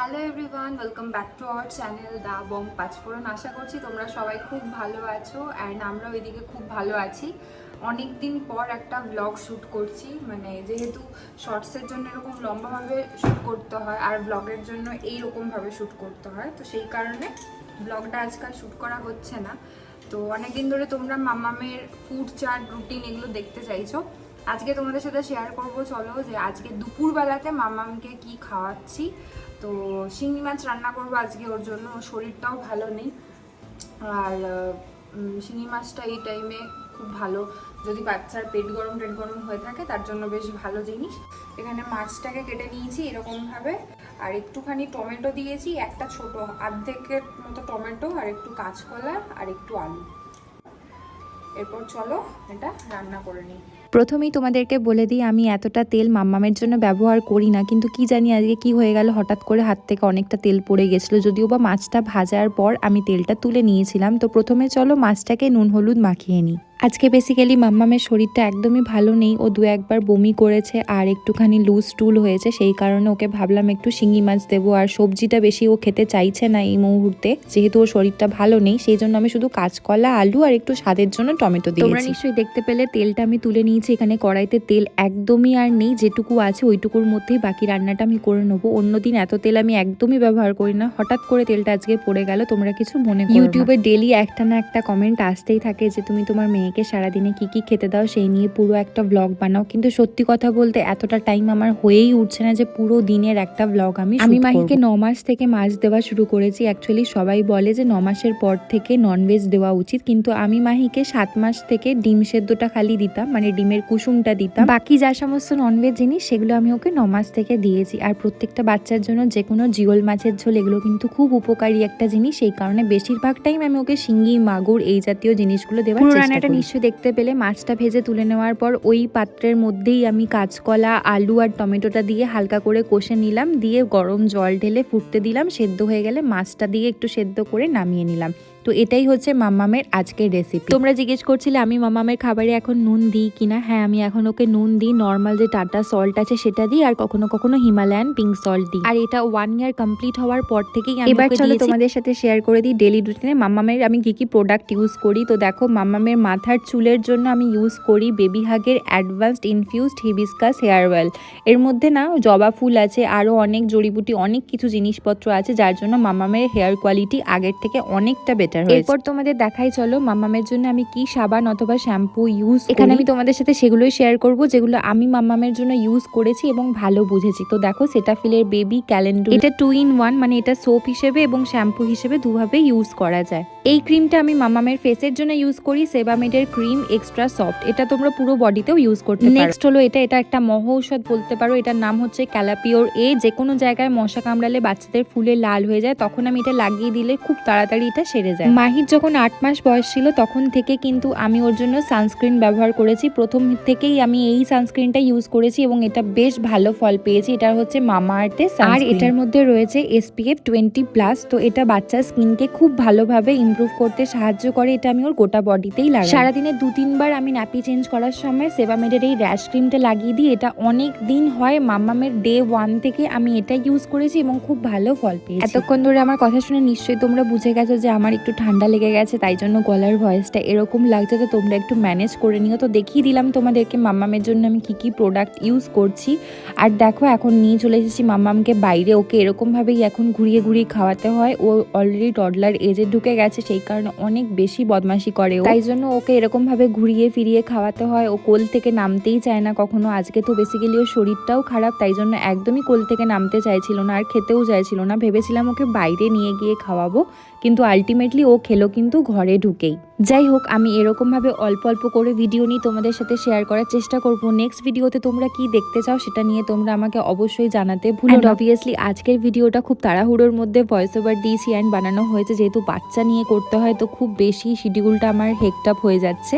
Hello everyone welcome back to our channel the Bong Panchphoron আশা করছি তোমরা সবাই খুব ভালো আছো অ্যান্ড আমরা ওইদিকে খুব ভালো আছি। অনেক দিন পর একটা ব্লগ শ্যুট করছি মানে যেহেতু শর্টসের জন্য এরকম লম্বাভাবে শ্যুট করতে হয় আর ব্লগের জন্য এইরকমভাবে শ্যুট করতে হয়, তো সেই কারণে ব্লগটা আজকাল শ্যুট করা হচ্ছে না। তো অনেক দিন ধরে তোমরা মামামের ফুড চার্ট রুটিন এগুলো দেখতে চাইছো। আজকে তোমাদের সাথে শেয়ার করব, চলো যে আজকে দুপুরবেলাতে মামামকে কি খাওয়াচ্ছি। তো শিঙি মাছ রান্না করব আজকে, ওর জন্য শরীরটাও ভালো নেই। আর শিঙি মাছটা এই টাইমে খুব ভালো। যদি বাচ্চার পেট গরম টেট গরম হয়ে থাকে, তার জন্য বেশ ভালো জিনিস। এখানে মাছটাকে কেটে নিয়েছি এরকমভাবে। আর একটুখানি টমেটো দিয়েছি, একটা ছোট আর্ধেকের মতো টমেটো, আর একটু কাঁচকলা, আর একটু আলু। এরপর চলো এটা রান্না করে নিই। প্রথমেই তোমাদেরকে বলে দিই, আমি এতটা তেল মাম্মামের জন্য ব্যবহার করি না, কিন্তু কি জানি আজকে কি হয়ে গেল, হঠাৎ করে হাত থেকে অনেকটা তেল পড়ে গেছিল, যদিও বা মাছটা ভাজার পর আমি তেলটা তুলে নিয়েছিলাম। তো প্রথমে চলো মাছটাকে নুন হলুদ মাখিয়ে নিই। আজকে বেসিক্যালি মাম্মামের শরীরটা একদমই ভালো নেই। ও দু একবার বমি করেছে আর একটুখানি লুজ টুল হয়েছে সেই কারণে ওকে ভাবলাম একটু শিঙি মাছ দেবো। আর সবজিটা বেশি ও খেতে চাইছে না এই মুহূর্তে যেহেতু ওর শরীরটা ভালো নেই সেই জন্য আমি শুধু কাঁচকলা আলু আর একটু স্বাদের জন্য টমেটো দিয়েছি। তোমরা নিশ্চয়ই দেখতে পেলে তেলটা আমি তুলে নিয়েছি এখানে। কড়াইতে তেল একদমই আর নেই যেটুকু আছে ওইটুকুর মধ্যেই বাকি রান্নাটা আমি করে নেব। অন্যদিন এত তেল আমি একদমই ব্যবহার করি না। হঠাৎ করে তেলটা আজকে পড়ে গেল তোমরা কিছু মনে করো ইউটিউবে ডেলি একটা না একটা কমেন্ট আসতেই থাকে যে তুমি তোমার মেয়েকে সারাদিনে কি কি খেতে দাও সেই নিয়ে পুরো একটা ব্লগ বানাও। কিন্তু সত্যি কথা বলতে এতটা টাইম আমার হয়েই উঠছে না যে পুরো দিনের একটা ব্লগ আমি আমি মাহিকে ন মাস থেকে মাছ দেওয়া শুরু করেছি। অ্যাকচুয়ালি সবাই বলে যে ন মাসের পর থেকে ননভেজ দেওয়া উচিত। কিন্তু আমি মাহিকে সাত মাস থেকে ডিম সেদ্ধটা খালি দিতাম মানে ডিমের কুসুমটা দিতাম। বাকি যা সমস্ত ননভেজ জিনিস সেগুলো আমি ওকে ন মাস থেকে দিয়েছি। আর প্রত্যেকটা বাচ্চার জন্য যে কোনো জিওল মাছের ঝোল এগুলো কিন্তু খুব উপকারী একটা জিনিস। সেই কারণে বেশিরভাগ টাইম আমি ওকে শিঙ্গি মাগুর এই জাতীয় জিনিসগুলো দেওয়ার চেষ্টা করি। নিশ্চয়ই দেখতে পেলে মাছটা ভেজে তুলে নেওয়ার পর ওই পাত্রের মধ্যেই আমি কাঁচকলা, আলু আর টমেটোটা দিয়ে হালকা করে কষে নিলাম। দিয়ে গরম জল ঢেলে ফুটতে দিলাম। সেদ্ধ হয়ে গেলে মাছটা দিয়ে একটু সেদ্ধ করে নামিয়ে নিলাম। তো এটাই হচ্ছে মাম্মামের আজকের রেসিপি তোমরা জিজ্ঞেস করছিলে আমি মাম্মামের খাবারে এখন নুন দিই কিনা? হ্যাঁ আমি এখন ওকে নুন দিই নর্মাল যে টাটা সল্ট আছে সেটা দিই আর কখনো কখনো হিমালয়ান পিঙ্ক সল্ট দিই। আর এটা ওয়ান ইয়ার কমপ্লিট হওয়ার পর থেকেই আমি এবার চলো তোমাদের সাথে শেয়ার করে দিই ডেলি রুটিনে মাম্মামের আমি কি কি প্রোডাক্ট ইউজ করি? তো দেখো মাম্মামের মাথার চুলের জন্য আমি ইউজ করি baby হাগের advanced infused hibiscus hair oil এর মধ্যে না জবা ফুল আছে আরও অনেক জড়িবুটি অনেক কিছু জিনিসপত্র আছে যার জন্য মামামের হেয়ার কোয়ালিটি আগের থেকে অনেকটা বেটার হয়েছে এরপর তোমাদের দেখাই চলো মামামের জন্য আমি কি সাবান অথবা শ্যাম্পু ইউজ এখানে আমি তোমাদের সাথে সেগুলোই শেয়ার করব যেগুলো আমি মামামের জন্য ইউজ করেছি এবং ভালো বুঝেছি। তো দেখো সেটাফিলের বেবি ক্যালেন্ডার এটা টু ইন ওয়ান মানে এটা সোপ হিসেবে এবং শ্যাম্পু হিসেবে দুভাবে ইউজ করা যায়। এই ক্রিমটা আমি মামামের ফেসের জন্য ইউজ করি সেবামেডের ক্রিম এক্সট্রা সফট এটা তোমরা পুরো বডিতেও ইউজ করতে পারো। নেক্সট হলো এটা এটা একটা মহ ঔষধ বলতে পারো। এটার নাম হচ্ছে ক্যালাপিওর এ যে কোনো জায়গায় মশা কামড়ালে বাচ্চাদের ফুলে লাল হয়ে যায় তখন আমি এটা লাগিয়ে দিলে খুব তাড়াতাড়ি এটা সেরে যায়। মাহির যখন আট মাস বয়স ছিল তখন থেকে কিন্তু আমি ওর জন্য সানস্ক্রিন ব্যবহার করেছি। প্রথম থেকেই আমি এই সানস্ক্রিনটা ইউজ করেছি এবং এটা বেশ ভালো ফল পেয়েছি। এটা হচ্ছে মামা আর্থের আর এটার মধ্যে রয়েছে এসপিএফ টোয়েন্টি প্লাস তো এটা বাচ্চার স্কিনকে খুব ভালোভাবে ইমপ্রুভ করতে সাহায্য করে এটা আমি ওর গোটা বডিতেই লাগাই। সারাদিনে দু তিনবার আমি নাপি চেঞ্জ করার সময় সেবামেডের এই র্যাশ ক্রিমটা লাগিয়ে দিই এটা অনেক দিন হয় মাম্মামের ডে ওয়ান থেকে আমি এটা ইউজ করেছি এবং খুব ভালো ফল পেয়েছি। এতক্ষণ ধরে আমার কথা শুনে নিশ্চয়ই তোমরা বুঝে গেছো যে আমার একটু ঠান্ডা লেগে গেছে তাই জন্য গলার ভয়েসটা এরকম লাগছে তো তোমরা একটু ম্যানেজ করে নিও। তো দেখিয়ে দিলাম তোমাদেরকে মাম্মামের জন্য আমি কি কি প্রোডাক্ট ইউজ করছি। আর দেখো এখন নিয়ে চলে এসেছি মাম্মামকে বাইরে। ওকে এরকমভাবেই এখন ঘুরিয়ে ঘুরিয়ে খাওয়াতে হয়। ও অলরেডি টডলার এজে ঢুকে গেছে। সেই কারণে অনেক বেশি বদমাশি করে তাই জন্য ওকে এরকমভাবে ঘুরিয়ে ফিরিয়ে খাওয়াতে হয়। ও কোল থেকে নামতেই চায় না কখনো। আজকে তো বেসিক্যালি ওর শরীরটাও খারাপ, তাই জন্য একদমই কোল থেকে নামতে চাইছিল না, আর খেতেও চাইছিল না। ভেবেছিলাম ওকে বাইরে নিয়ে গিয়ে খাওয়াবো, কিন্তু আলটিমেটলি ও খেলো কিন্তু ঘরে ঢুকেই। যাই হোক আমি এরকমভাবে অল্প অল্প করে ভিডিও নিয়ে তোমাদের সাথে শেয়ার করার চেষ্টা করব। নেক্সট ভিডিওতে তোমরা কি দেখতে চাও সেটা নিয়ে তোমরা আমাকে অবশ্যই জানাতে ভুলো না। অবভিয়াসলি আজকের ভিডিওটা খুব তাড়াহুড়োর মধ্যে ভয়েস ওভার দিয়েছি অ্যান্ড বানানো হয়েছে। যেহেতু বাচ্চা নিয়ে করতে হয় তো খুব বেশি শিডিউলটা আমার হেকটাপ হয়ে যাচ্ছে।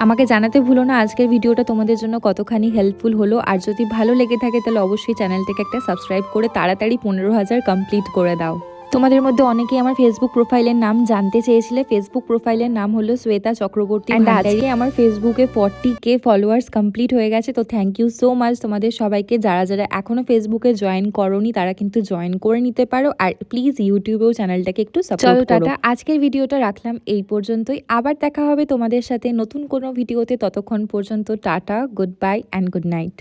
আমাকে জানাতে ভুলো না আজকের ভিডিওটা তোমাদের জন্য কতখানি হেল্পফুল হলো। আর যদি ভালো লেগে থাকে তাহলে অবশ্যই চ্যানেলটাকে একটা সাবস্ক্রাইব করে তাড়াতাড়ি পনেরো হাজার কমপ্লিট করে দাও। তোমাদের মধ্যে অনেকেই আমার ফেসবুক প্রোফাইলের নাম জানতে চেয়েছিলে। ফেসবুক প্রোফাইলের নাম হলো শ্বেতা চক্রবর্তী আজকে আমার ফেসবুকে ফর্টি কে ফলোয়ার্স কমপ্লিট হয়ে গেছে তো থ্যাংক ইউ সো মাচ তোমাদের সবাইকে। যারা যারা এখনও ফেসবুকে জয়েন করনি তারা কিন্তু জয়েন করে নিতে পারো। আর প্লিজ ইউটিউবেও চ্যানেলটাকে একটু চলো, টাটা। আজকের ভিডিওটা রাখলাম এই পর্যন্তই। আবার দেখা হবে তোমাদের সাথে নতুন কোনো ভিডিওতে ততক্ষণ পর্যন্ত tata good bye and good night